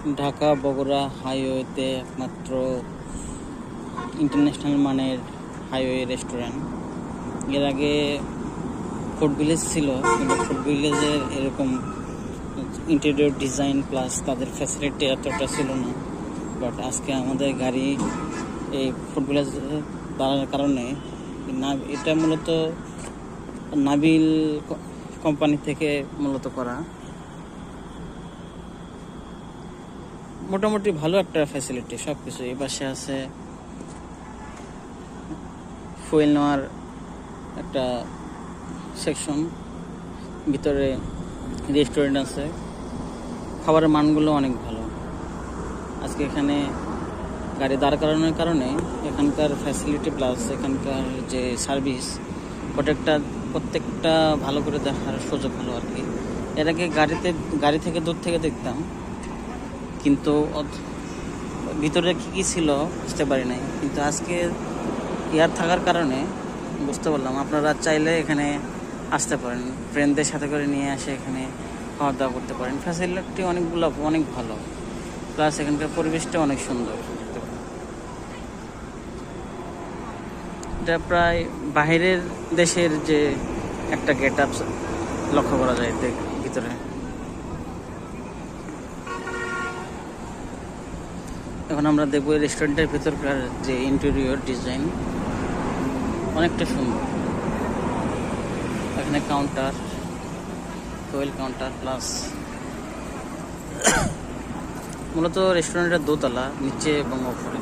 ঢাকা বগুড়া হাইওয়েতে একমাত্র ইন্টারন্যাশনাল মানের হাইওয়ে রেস্টুরেন্ট। এর আগে ফুড ভিলেজ ছিল, কিন্তু ফুড ভিলেজের এরকম ইন্টেরিয়র ডিজাইন প্লাস তাদের ফ্যাসিলিটি এতটা ছিল না। বাট আজকে আমাদের গাড়ি এই ফুড ভিলেজ দাঁড়ানোর কারণে না, এটা মূলত নাবিল কোম্পানি থেকে মূলত করা। মোটামুটি ভালো একটা ফ্যাসিলিটি সব কিছু এই পাশে আছে ফুয়েল নেওয়ার একটা সেকশন ভিতরে রেস্টুরেন্ট আছে। খাবারের মানগুলো অনেক ভালো। আজকে এখানে গাড়ি দাঁড় করানোর কারণে এখানকার ফ্যাসিলিটি প্লাস এখানকার যে সার্ভিস প্রত্যেকটা প্রত্যেকটা ভালো করে দেখার সুযোগ হলো আর কি। এর আগে গাড়িতে, গাড়ি থেকে দূর থেকে দেখতাম কিন্তু ভিতরে কী কী ছিল বুঝতে পারি নাই। কিন্তু আজকে ইয়ার থাকার কারণে বুঝতে পারলাম। আপনারা চাইলে এখানে আসতে পারেন ফ্রেন্ডদের সাথে করে নিয়ে আসে এখানে খাওয়া দাওয়া করতে পারেন। ফ্যাসিলিটি অনেকগুলো, অনেক ভালো। প্লাস এখানকার পরিবেশটা অনেক সুন্দর। এটা প্রায় বাইরের দেশের যে একটা গেট আপ লক্ষ্য করা যায় ভিতরে। এখন আমরা দেখব রেস্টুরেন্টের ভিতরকার যে ইন্টেরিয়র ডিজাইন অনেকটা সুন্দর। এখানে কাউন্টার ওয়েল কাউন্টার প্লাস মূলত রেস্টুরেন্টের দোতলা, নিচে এবং উপরে।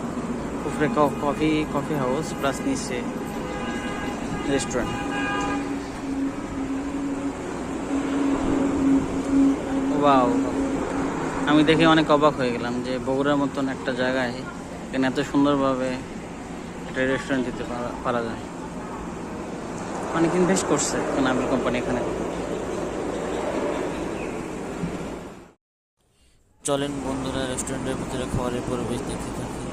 উপরে কফি কফি হাউস প্লাস নিচে রেস্টুরেন্ট ওয়াও আমি দেখে অনেক অবাক হয়ে গেলাম যে বগুড়ার মতন একটা জায়গায় এখানে এত সুন্দরভাবে একটা রেস্টুরেন্ট দিতে পারা- যায়। অনেক ইনভেস্ট করছে নাবিল কোম্পানি এখানে। চলেন বন্ধুরা রেস্টুরেন্টের ভিতরে খাবারের পরিবেশ দেখতে থাকি।